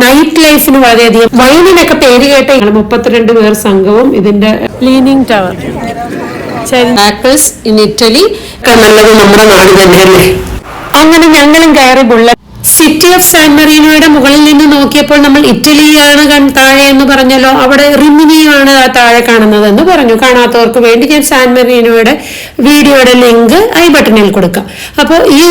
Night ലൈഫിന് വളരെയധികം വൈനിനൊക്കെ പേര് കേട്ട മുപ്പത്തിരണ്ട് പേർ സംഘവും ഇതിന്റെ ലീനിങ് ടവർ ഇൻ ഇറ്റലി നല്ലത് നമ്മുടെ നാട് തന്നെയല്ലേ? അങ്ങനെ ഞങ്ങളും കയറി ബുള്ളറ്റ് സിറ്റി ഓഫ് സാൻ മറീനോയുടെ മുകളിൽ നിന്ന് നോക്കിയപ്പോൾ നമ്മൾ ഇറ്റലിയാണ് താഴെ എന്ന് പറഞ്ഞല്ലോ. അവിടെ റിമിനിയാണ് താഴെ കാണുന്നത് എന്ന് പറഞ്ഞു. കാണാത്തവർക്ക് വേണ്ടി ഞാൻ സാൻ മറീനോയുടെ വീഡിയോയുടെ ലിങ്ക് ഐ ബട്ടണിൽ കൊടുക്കാം. അപ്പോൾ ഈ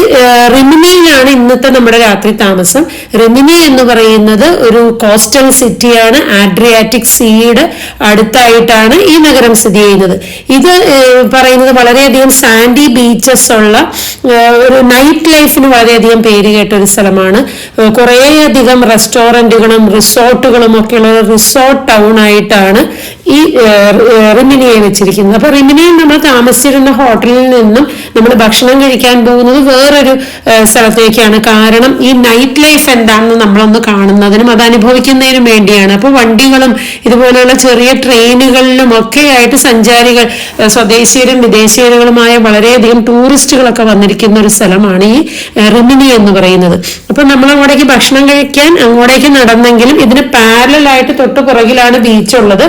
റിമിനിയിലാണ് ഇന്നത്തെ നമ്മുടെ രാത്രി താമസം. റിമിനി എന്ന് പറയുന്നത് ഒരു കോസ്റ്റൽ സിറ്റിയാണ്. ആഡ്രിയാറ്റിക് സീയുടെ അടുത്തായിട്ടാണ് ഈ നഗരം സ്ഥിതി ചെയ്യുന്നത്. ഇത് പറയുന്നത് വളരെയധികം സാൻഡി ബീച്ചസ് ഉള്ള ഒരു നൈറ്റ് ലൈഫിന് വളരെയധികം പേര് കേട്ട ഒരു സ്ഥലമാണ്. കുറേയധികം റെസ്റ്റോറന്റുകളും റിസോർട്ടുകളും ഒക്കെയുള്ള റിസോർട്ട് ടൗൺ ആയിട്ടാണ് ഈ റിമിനിയെ വെച്ചിരിക്കുന്നത്. അപ്പൊ റിമിനിയിൽ നമ്മൾ താമസിച്ചിരുന്ന ഹോട്ടലിൽ നിന്നും നമ്മൾ ഭക്ഷണം കഴിക്കാൻ പോകുന്നത് വേറൊരു സ്ഥലത്തേക്കാണ്. കാരണം ഈ നൈറ്റ് ലൈഫ് എന്താണെന്ന് നമ്മളൊന്ന് കാണുന്നതിനും അത് അനുഭവിക്കുന്നതിനും വേണ്ടിയാണ്. അപ്പോൾ വണ്ടികളും ഇതുപോലെയുള്ള ചെറിയ ട്രെയിനുകളിലും ഒക്കെ ആയിട്ട് സഞ്ചാരികൾ സ്വദേശീയരും വിദേശീയരുകളുമായ വളരെയധികം ടൂറിസ്റ്റുകളൊക്കെ വന്നിരിക്കുന്ന ഒരു സ്ഥലമാണ് ഈ റിമിനി എന്ന് പറയുന്നത്. അപ്പൊ നമ്മൾ അങ്ങോട്ടേക്ക് ഭക്ഷണം കഴിക്കാൻ അങ്ങോട്ടേക്ക് നടന്നെങ്കിലും ഇതിന് പാരലായിട്ട് തൊട്ട് പുറകിലാണ് ബീച്ച് ഉള്ളത്.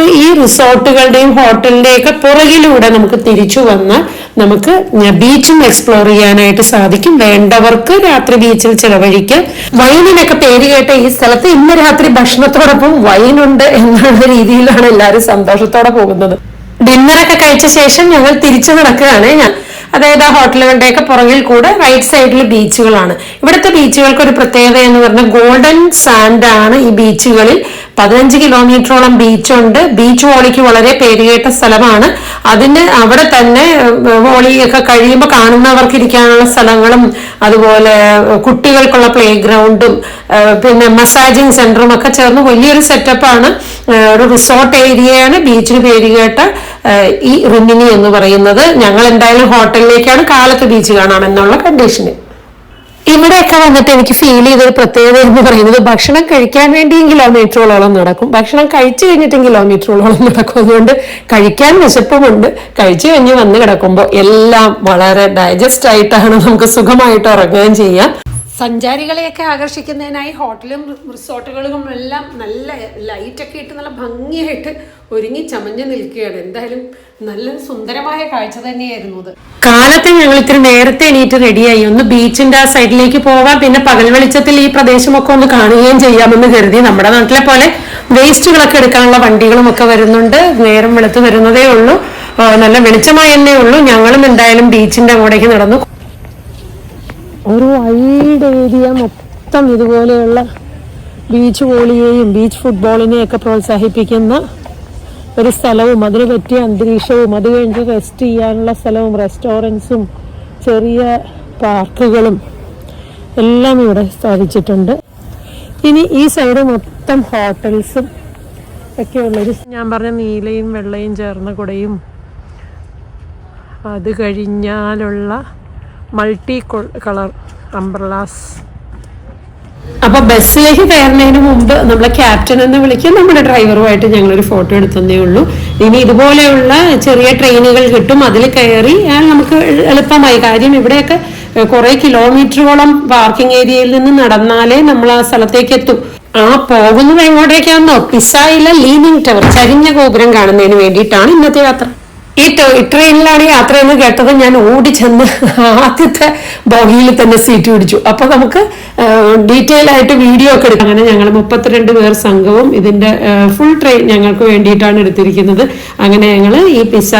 അപ്പൊ ഈ റിസോർട്ടുകളുടെയും ഹോട്ടലിന്റെയും ഒക്കെ പുറകിലൂടെ നമുക്ക് തിരിച്ചു വന്ന് നമുക്ക് ബീച്ചും എക്സ്പ്ലോർ ചെയ്യാനായിട്ട് സാധിക്കും. വേണ്ടവർക്ക് രാത്രി ബീച്ചിൽ ചിലവഴിക്കാം. വൈനിനൊക്കെ പേര് കേട്ട ഈ സ്ഥലത്ത് ഇന്ന് രാത്രി ഭക്ഷണത്തോടൊപ്പം വൈനുണ്ട് എന്നുള്ള രീതിയിലാണ് എല്ലാവരും സന്തോഷത്തോടെ പോകുന്നത്. ഡിന്നറൊക്കെ കഴിച്ച ശേഷം ഞങ്ങൾ തിരിച്ചു നടക്കുകയാണ്. ഞാൻ അതായത് ആ ഹോട്ടലുകളുടെയൊക്കെ പുറകിൽ കൂടെ റൈറ്റ് സൈഡിൽ ബീച്ചുകളാണ്. ഇവിടുത്തെ ബീച്ചുകൾക്ക് ഒരു പ്രത്യേകത എന്ന് പറഞ്ഞാൽ ഗോൾഡൻ സാൻഡ് ആണ് ഈ ബീച്ചുകളിൽ പതിനഞ്ച് കിലോമീറ്ററോളം ബീച്ചുണ്ട്. ബീച്ച് വോളിക്ക് വളരെ പേരുകേട്ട സ്ഥലമാണ്. അതിന് അവിടെ തന്നെ വോളിയൊക്കെ കഴിയുമ്പോൾ കാണുന്നവർക്ക് ഇരിക്കാനുള്ള സ്ഥലങ്ങളും അതുപോലെ കുട്ടികൾക്കുള്ള പ്ലേ ഗ്രൗണ്ടും പിന്നെ മസാജിങ് സെന്ററും ഒക്കെ ചേർന്ന് വലിയൊരു സെറ്റപ്പാണ് ഒരു റിസോർട്ട് ഏരിയയാണ് ബീച്ചിന് പേരുകേട്ട ഈ റിമിനി എന്ന് പറയുന്നത്. ഞങ്ങൾ എന്തായാലും ഹോട്ടലിലേക്കാണ് കാലത്ത് ബീച്ച് കാണാമെന്നുള്ള കണ്ടീഷന് ഇവിടെയൊക്കെ വന്നിട്ട് എനിക്ക് ഫീൽ ചെയ്തൊരു പ്രത്യേകത എന്ന് പറയുന്നത് ഭക്ഷണം കഴിക്കാൻ വേണ്ടിയും കിലോമീറ്ററോളം നടക്കും. ഭക്ഷണം കഴിച്ചു കഴിഞ്ഞിട്ടും കിലോമീറ്ററോളം നടക്കും. അതുകൊണ്ട് കഴിക്കാൻ വിശപ്പുമുണ്ട്. കഴിച്ചു കഴിഞ്ഞ് വന്ന് കിടക്കുമ്പോൾ എല്ലാം വളരെ ഡൈജസ്റ്റ് ആയിട്ടാണ് നമുക്ക് സുഖമായിട്ട് ഉറങ്ങുകയും ചെയ്യാം. സഞ്ചാരികളെയൊക്കെ ആകർഷിക്കുന്നതിനായി ഹോട്ടലും റിസോർട്ടുകളും എല്ലാം നല്ല ലൈറ്റൊക്കെ ഇട്ട് നല്ല ഭംഗിയായിട്ട് ഒരുങ്ങി ചമഞ്ഞു നിൽക്കുകയാണ്. എന്തായാലും നല്ല സുന്ദരമായ കാഴ്ച തന്നെയായിരുന്നു അത് കാലത്ത് ഞങ്ങൾ ഇത്തിരി നേരത്തെ എണീറ്റ് റെഡിയായി. ഒന്ന് ബീച്ചിന്റെ ആ സൈഡിലേക്ക് പോവാം പിന്നെ പകൽ വെളിച്ചത്തിൽ ഈ പ്രദേശമൊക്കെ ഒന്ന് കാണുകയും ചെയ്യാമെന്ന് കരുതി നമ്മുടെ നാട്ടിലെ പോലെ വേസ്റ്റുകളൊക്കെ എടുക്കാനുള്ള വണ്ടികളും ഒക്കെ വരുന്നുണ്ട്. നേരം വെളുത്ത് വരുന്നതേ ഉള്ളൂ. നല്ല വെളിച്ചമായി തന്നെ ഉള്ളൂ. ഞങ്ങളും എന്തായാലും ബീച്ചിന്റെ അങ്ങോട്ടേക്ക് നടന്നു. ഒരു വൈഡ് ഏരിയ മൊത്തം ഇതുപോലെയുള്ള ബീച്ച് വോളിയെയും ബീച്ച് ഫുട്ബോളിനെയും ഒക്കെ പ്രോത്സാഹിപ്പിക്കുന്ന ഒരു സ്ഥലവും അതിന് പറ്റിയ അന്തരീക്ഷവും അത് കഴിഞ്ഞ് റെസ്റ്റ് ചെയ്യാനുള്ള സ്ഥലവും റെസ്റ്റോറൻസും ചെറിയ പാർക്കുകളും എല്ലാം ഇവിടെ സ്ഥാപിച്ചിട്ടുണ്ട്. ഇനി ഈ സൈഡ് മൊത്തം ഹോട്ടൽസും ഒക്കെ ഉള്ളൊരു ഞാൻ പറഞ്ഞ നീലയും വെള്ളയും ചേർന്ന കുടയും അത് കഴിഞ്ഞാലുള്ള മൾട്ടി കളർ അംബ്രലാസ്. അപ്പൊ ബസ്സിലേക്ക് കയറുന്നതിന് മുമ്പ് നമ്മളെ ക്യാപ്റ്റൻ എന്ന് വിളിക്കും നമ്മുടെ ഡ്രൈവറുമായിട്ട് ഒരു ഫോട്ടോ എടുത്തതേ ഉള്ളൂ. ഇനി ഇതുപോലെയുള്ള ചെറിയ ട്രെയിനുകൾ കിട്ടും അതിൽ കയറി നമുക്ക് എളുപ്പമായി. കാര്യം ഇവിടെയൊക്കെ കുറെ കിലോമീറ്ററോളം പാർക്കിംഗ് ഏരിയയിൽ നിന്ന് നടന്നാലേ നമ്മൾ ആ സ്ഥലത്തേക്ക് എത്തും. ആ പോകുന്നത് എങ്ങോട്ടേക്കാണെന്നോ പിസായിലെ ലീനിങ് ടവർ ചരിഞ്ഞ ഗോപുരം കാണുന്നതിന് വേണ്ടിയിട്ടാണ് ഇന്നത്തെ യാത്ര. ഈ ട്രെയിനിലാണ് യാത്ര എന്ന് കേട്ടത് ഞാൻ ഓടി ചെന്ന് ആദ്യത്തെ ബോഗിയിൽ തന്നെ സീറ്റ് പിടിച്ചു. അപ്പൊ നമുക്ക് ഡീറ്റെയിൽ ആയിട്ട് വീഡിയോ ഒക്കെ എടുക്കാം. അങ്ങനെ ഞങ്ങൾ മുപ്പത്തിരണ്ട് പേർ സംഘവും ഇതിന്റെ ഫുൾ ട്രെയിൻ ഞങ്ങൾക്ക് വേണ്ടിയിട്ടാണ് എടുത്തിരിക്കുന്നത്. അങ്ങനെ ഞങ്ങൾ ഈ പിസ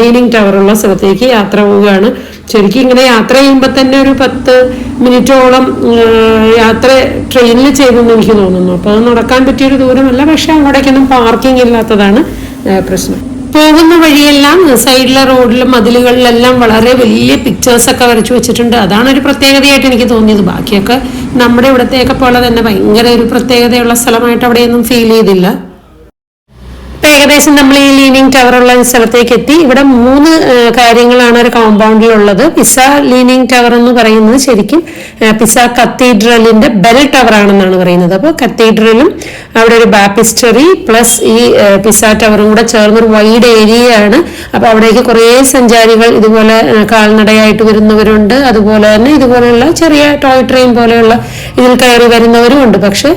ലീനിങ് ഉള്ള സ്ഥലത്തേക്ക് യാത്ര പോവുകയാണ്. ശരിക്കും ഇങ്ങനെ യാത്ര ചെയ്യുമ്പോൾ തന്നെ ഒരു പത്ത് മിനിറ്റോളം യാത്ര ട്രെയിനിൽ ചെയ്തെന്ന് എനിക്ക് തോന്നുന്നു. അപ്പോൾ അത് നടക്കാൻ പറ്റിയൊരു ദൂരമല്ല പക്ഷെ അവിടേക്കൊന്നും പാർക്കിംഗ് ഇല്ലാത്തതാണ് പ്രശ്നം. പോകുന്ന വഴിയെല്ലാം സൈഡിലെ റോഡിലും മതിലുകളിലെല്ലാം വളരെ വലിയ പിക്ചേഴ്സൊക്കെ വരച്ചു വെച്ചിട്ടുണ്ട്. അതാണ് ഒരു പ്രത്യേകതയായിട്ട് എനിക്ക് തോന്നിയത്. ബാക്കിയൊക്കെ നമ്മുടെ ഇവിടത്തെയൊക്കെ പോലെ തന്നെ ഭയങ്കര ഒരു പ്രത്യേകതയുള്ള സ്ഥലമായിട്ട് അവിടെയൊന്നും ഫീൽ ചെയ്തില്ല. ഇപ്പൊ ഏകദേശം നമ്മൾ ഈ ലീനിങ് ടവർ ഉള്ള സ്ഥലത്തേക്ക് എത്തി. ഇവിടെ മൂന്ന് കാര്യങ്ങളാണ് ഒരു കോമ്പൗണ്ടിൽ ഉള്ളത്. പിസ ലീനിങ് ടവർ എന്ന് പറയുന്നത് ശരിക്കും പിസ കത്തീഡ്രലിന്റെ ബെൽ ടവർ ആണെന്നാണ് പറയുന്നത്. അപ്പോൾ കത്തീഡ്രലും അവിടെ ഒരു ബാപ്പിസ്റ്ററി പ്ലസ് ഈ പിസ ടവറും കൂടെ ചേർന്നൊരു വൈഡ് ആണ്. അപ്പൊ അവിടേക്ക് കുറേ സഞ്ചാരികൾ ഇതുപോലെ കാൽനടയായിട്ട് വരുന്നവരുണ്ട്. അതുപോലെ തന്നെ ഇതുപോലെയുള്ള ചെറിയ ടോയ് ട്രെയിൻ പോലെയുള്ള ഇതിൽ കയറി വരുന്നവരും ഉണ്ട് പക്ഷെ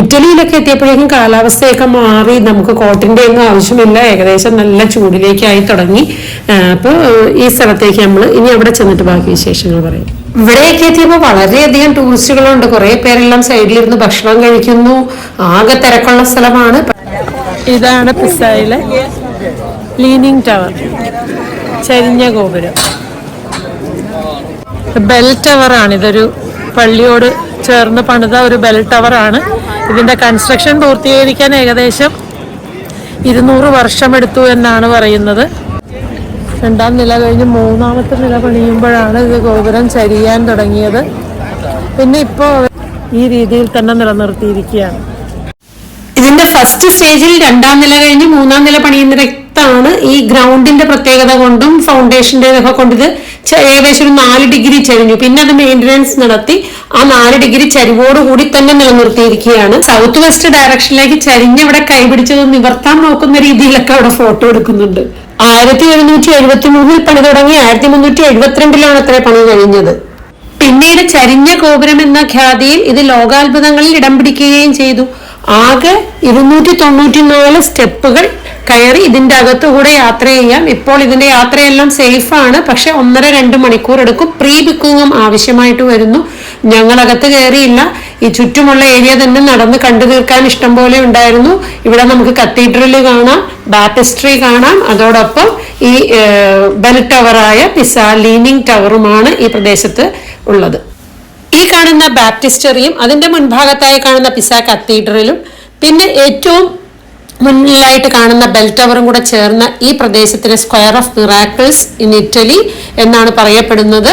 ഇറ്റലിയിലൊക്കെ എത്തിയപ്പോഴേക്കും കാലാവസ്ഥയൊക്കെ മാറി. നമുക്ക് കോട്ടിന്റെ ഒന്നും ആവശ്യമില്ല. ഏകദേശം നല്ല ചൂടിലേക്കായി തുടങ്ങി. അപ്പോൾ ഈ സ്ഥലത്തേക്ക് നമ്മൾ ഇനി അവിടെ ചെന്നിട്ട് ബാക്കി വിശേഷങ്ങൾ പറയും. ഇവിടെയൊക്കെ എത്തിയപ്പോൾ വളരെയധികം ടൂറിസ്റ്റുകളുണ്ട്. കുറെ പേരെല്ലാം സൈഡിലിരുന്ന് ഭക്ഷണം കഴിക്കുന്നു. ആകെ തിരക്കുള്ള സ്ഥലമാണ്. ഇതാണ് പിസയിലെ ലീനിങ് ടവർ. ചരിഞ്ഞ ഗോപുരം. ബെൽ ടവർ ആണ് ഇതൊരു പള്ളിയോട് ചേർന്ന് പണിത ഒരു ബെൽ ടവർ ആണ് ഇതിന്റെ കൺസ്ട്രക്ഷൻ പൂർത്തീകരിക്കാൻ ഏകദേശം ഇരുന്നൂറ് വർഷമെടുത്തു എന്നാണ് പറയുന്നത്. രണ്ടാം നില കഴിഞ്ഞ് മൂന്നാമത്തെ നില പണിയുമ്പോഴാണ് ഇത് ഗോപുരം ചരിയാൻ തുടങ്ങിയത്. പിന്നെ ഇപ്പോൾ ഈ രീതിയിൽ തന്നെ നിലനിർത്തിയിരിക്കുകയാണ്. ഇതിന്റെ ഫസ്റ്റ് സ്റ്റേജിൽ രണ്ടാം നില കഴിഞ്ഞ് മൂന്നാം നില പണിയുന്നിടത്താണ് ഈ ഗ്രൗണ്ടിന്റെ പ്രത്യേകത കൊണ്ടും ഫൗണ്ടേഷന്റെ ഒക്കെ കൊണ്ട് ഇത് ഏകദേശം ഒരു നാല് ഡിഗ്രി ചരിഞ്ഞു. പിന്നെ അത് മെയിന്റനൻസ് നടത്തി ആ നാല് ഡിഗ്രി ചരിവോട് കൂടി തന്നെ നിലനിർത്തിയിരിക്കുകയാണ്. സൗത്ത് വെസ്റ്റ് ഡയറക്ഷനിലേക്ക് ചരിഞ്ഞ് അവിടെ കൈപിടിച്ചത് നിവർത്താൻ നോക്കുന്ന രീതിയിലൊക്കെ അവിടെ ഫോട്ടോ എടുക്കുന്നുണ്ട്. ആയിരത്തി എഴുന്നൂറ്റി എഴുപത്തി മൂന്നിൽ പണി തുടങ്ങി. ആയിരത്തി മുന്നൂറ്റി എഴുപത്തിരണ്ടിലാണ് അത്ര പണി കഴിഞ്ഞത്. പിന്നീട് ചരിഞ്ഞ ഗോപുരം എന്ന ഖ്യാതിയിൽ ഇത് ലോകാത്ഭുതങ്ങളിൽ ഇടം പിടിക്കുകയും ചെയ്തു. ആകെ ഇരുന്നൂറ്റി തൊണ്ണൂറ്റി നാല് സ്റ്റെപ്പുകൾ കയറി ഇതിന്റെ അകത്തുകൂടെ യാത്ര ചെയ്യാം. ഇപ്പോൾ ഇതിന്റെ യാത്രയെല്ലാം സേഫാണ് പക്ഷെ ഒന്നര രണ്ട് മണിക്കൂർ എടുക്കും. പ്രീ ബുക്കിങ്ങും ആവശ്യമായിട്ട് വരുന്നു. ഞങ്ങൾ അകത്ത് കയറിയില്ല. ഈ ചുറ്റുമുള്ള ഏരിയ തന്നെ നടന്ന് കണ്ടു തീർക്കാൻ ഇഷ്ടം പോലെ ഉണ്ടായിരുന്നു. ഇവിടെ നമുക്ക് കത്തീഡ്രൽ കാണാം ബാപ്പിസ്ട്രി കാണാം. അതോടൊപ്പം ഈ ബെൽ ടവറായ പിസ ലീനിങ് ടവറുമാണ് ഈ പ്രദേശത്ത് ഉള്ളത്. ഈ കാണുന്ന ബാപ്റ്റിസ്റ്ററിയും അതിന്റെ മുൻഭാഗത്തായി കാണുന്ന പിസ കത്തീഡ്രലും പിന്നെ ഏറ്റവും മുന്നിലായിട്ട് കാണുന്ന ബെൽ ടവറും കൂടെ ചേർന്ന ഈ പ്രദേശത്തിന് square of miracles in Italy എന്നാണ് പറയപ്പെടുന്നത്.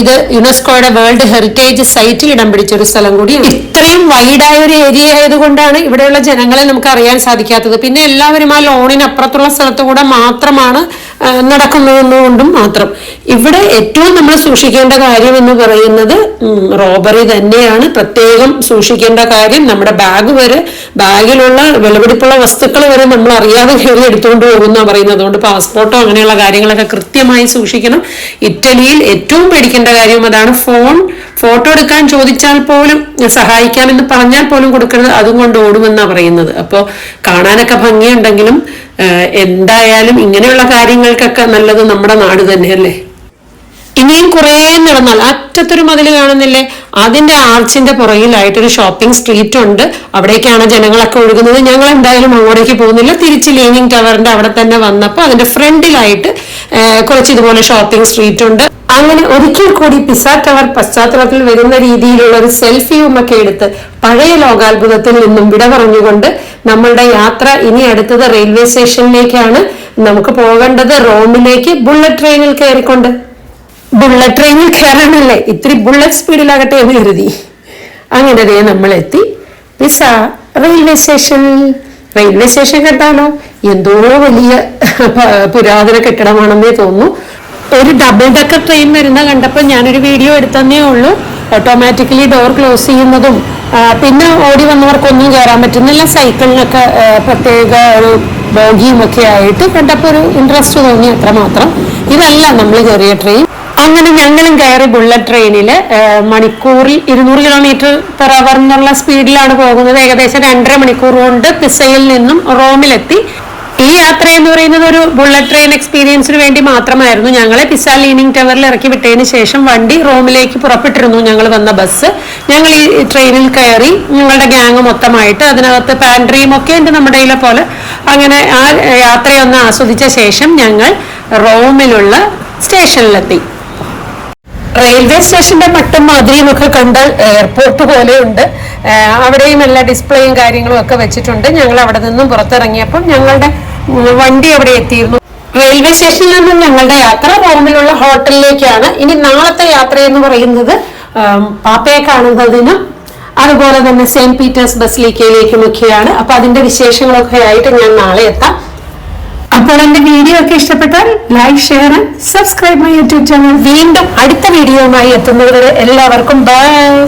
ഇത് യുനെസ്കോയുടെ വേൾഡ് ഹെറിറ്റേജ് സൈറ്റിൽ ഇടം പിടിച്ച ഒരു സ്ഥലം കൂടിയാണ്. ഇത്രയും വൈഡായ ഒരു ഏരിയ ആയതുകൊണ്ടാണ് ഇവിടെയുള്ള ജനങ്ങളെ നമുക്ക് അറിയാൻ സാധിക്കാത്തത്. പിന്നെ എല്ലാവരും ആ ലോണിന് അപ്പുറത്തുള്ള സ്ഥലത്ത് കൂടെ മാത്രമാണ് ആ, നടക്കുന്നതെന്നുകൊണ്ടും മാത്രം. ഇവിടെ ഏറ്റവും നമ്മൾ സൂക്ഷിക്കേണ്ട കാര്യം എന്ന് പറയുന്നത് റോബറി തന്നെയാണ്. പ്രത്യേകം സൂക്ഷിക്കേണ്ട കാര്യം നമ്മുടെ ബാഗ് വരെ ബാഗിലുള്ള വിലപിടിപ്പുള്ള വസ്തുക്കൾ വരെ നമ്മൾ അറിയാതെ കയറി എടുത്തുകൊണ്ട് പോകുന്ന പറയുന്നത്. അതുകൊണ്ട് പാസ്പോർട്ടോ അങ്ങനെയുള്ള കാര്യങ്ങളൊക്കെ കൃത്യമായി സൂക്ഷിക്കണം. ഇറ്റലിയിൽ ഏറ്റവും പേടിക്കേണ്ട കാര്യം അതാണ് ഫോൺ. ഫോട്ടോ എടുക്കാൻ ചോദിച്ചാൽ പോലും സഹായിക്കാമെന്ന് പറഞ്ഞാൽ പോലും കൊടുക്കരുത്. അതും കൊണ്ട് ഓടുമെന്നാണ് പറയുന്നത്. അപ്പോൾ കാണാനൊക്കെ ഭംഗിയുണ്ടെങ്കിലും എന്തായാലും ഇങ്ങനെയുള്ള കാര്യങ്ങൾക്കൊക്കെ നല്ലത് നമ്മുടെ നാട് തന്നെയല്ലേ? ഇനിയും കുറേ നടന്നാൽ അറ്റത്തൊരു മതിൽ കാണുന്നില്ലേ? അതിന്റെ ആർച്ചിന്റെ പുറകിലായിട്ടൊരു ഷോപ്പിംഗ് സ്ട്രീറ്റ് ഉണ്ട്. അവിടേക്കാണ് ജനങ്ങളൊക്കെ ഒഴുകുന്നത്. ഞങ്ങൾ എന്തായാലും അങ്ങോട്ടേക്ക് പോകുന്നില്ല. തിരിച്ച് ലീനിങ് ടവറിന്റെ അവിടെ തന്നെ വന്നപ്പോൾ അതിന്റെ ഫ്രണ്ടിലായിട്ട് കുറച്ച് ഇതുപോലെ ഷോപ്പിംഗ് സ്ട്രീറ്റ് ഉണ്ട്. അങ്ങനെ ഒരിക്കൽ കൂടി പിസ ടവർ പശ്ചാത്തലത്തിൽ വരുന്ന രീതിയിലുള്ള ഒരു സെൽഫിയും ഒക്കെ എടുത്ത് പഴയ ലോകാത്ഭുതത്തിൽ നിന്നും വിട പറഞ്ഞുകൊണ്ട് നമ്മളുടെ യാത്ര ഇനി അടുത്തത് റെയിൽവേ സ്റ്റേഷനിലേക്കാണ് നമുക്ക് പോകേണ്ടത് റോമിലേക്ക് ബുള്ളറ്റ് ട്രെയിനിൽ കയറിക്കൊണ്ട്. ബുള്ളറ്റ് ട്രെയിനിൽ കയറാനല്ലേ? ഇത്തിരി ബുള്ളറ്റ് സ്പീഡിലാകട്ടെ എന്ന് കരുതി. അങ്ങനെ ദേ നമ്മൾ എത്തി Pisa railway station railway station കേട്ടാലോ എന്തോ വലിയ പുരാതന കെട്ടിടമാണെന്നേ തോന്നുന്നു. ഒരു ഡബിൾ ഡക്കർ ട്രെയിൻ വരുന്ന കണ്ടപ്പോൾ ഞാനൊരു വീഡിയോ എടുത്തന്നേ ഉള്ളൂ. ഓട്ടോമാറ്റിക്കലി ഡോർ ക്ലോസ് ചെയ്യുന്നതും പിന്നെ ഓടി വന്നവർക്കൊന്നും കയറാൻ പറ്റുന്നില്ല. സൈക്കിളിനൊക്കെ പ്രത്യേക ഒരു ബോഗിയും ഒക്കെ ആയിട്ട് കണ്ടപ്പോൾ ഒരു ഇൻട്രസ്റ്റ് തോന്നി അത്രമാത്രം. ഇതല്ല നമ്മൾ കയറിയ ട്രെയിൻ അങ്ങനെ ഞങ്ങളും കയറി ബുള്ളറ്റ് ട്രെയിനിൽ മണിക്കൂറിൽ ഇരുന്നൂറ് കിലോമീറ്റർ പെർ അവർ എന്നുള്ള സ്പീഡിലാണ് പോകുന്നത്. ഏകദേശം രണ്ടര മണിക്കൂർ കൊണ്ട് പിസയിൽ നിന്നും റോമിലെത്തി ഈ യാത്ര എന്ന് പറയുന്നത് ഒരു ബുള്ളറ്റ് ട്രെയിൻ എക്സ്പീരിയൻസിന് വേണ്ടി മാത്രമായിരുന്നു. ഞങ്ങളെ പിസ ലീനിങ് ടവറിൽ ഇറക്കി വിട്ടതിന് ശേഷം വണ്ടി റോമിലേക്ക് പുറപ്പെട്ടിരുന്നു ഞങ്ങൾ വന്ന ബസ് ഞങ്ങൾ ഈ ട്രെയിനിൽ കയറി ഞങ്ങളുടെ ഗ്യാങ് മൊത്തമായിട്ട് അതിനകത്ത് പാൻട്രിയും ഒക്കെ ഉണ്ട് നമ്മുടെ കയ്യിലെ പോലെ. അങ്ങനെ ആ യാത്രയൊന്ന് ആസ്വദിച്ച ശേഷം ഞങ്ങൾ റോമിലുള്ള സ്റ്റേഷനിലെത്തി. റെയിൽവേ സ്റ്റേഷന്റെ മട്ടും മാതിരിയും ഒക്കെ കണ്ട് എയർപോർട്ട് പോലെയുണ്ട്. അവിടെയും എല്ലാ ഡിസ്പ്ലേയും കാര്യങ്ങളും ഒക്കെ വെച്ചിട്ടുണ്ട്. ഞങ്ങൾ അവിടെ നിന്നും പുറത്തിറങ്ങിയപ്പോൾ ഞങ്ങളുടെ വണ്ടി അവിടെ എത്തിയിരുന്നു. റെയിൽവേ സ്റ്റേഷനിൽ നിന്നും ഞങ്ങളുടെ യാത്ര റോമിലുള്ള ഹോട്ടലിലേക്കാണ് ഇനി നാളത്തെ യാത്ര എന്ന് പറയുന്നത് പാപ്പയെ കാണുന്നതിനും അതുപോലെ തന്നെ സെയിന്റ് പീറ്റേഴ്സ് ബസിലിക്കയിലേക്കുമൊക്കെയാണ്. അപ്പൊ അതിന്റെ വിശേഷങ്ങളൊക്കെ ആയിട്ട് ഞാൻ നാളെ എത്താം. അപ്പോൾ എന്റെ വീഡിയോ ഒക്കെ ഇഷ്ടപ്പെട്ടാൽ like share subscribe my YouTube channel. വീണ്ടും അടുത്ത വീഡിയോയുമായി എത്തുന്നവരെ എല്ലാവർക്കും ബൈ.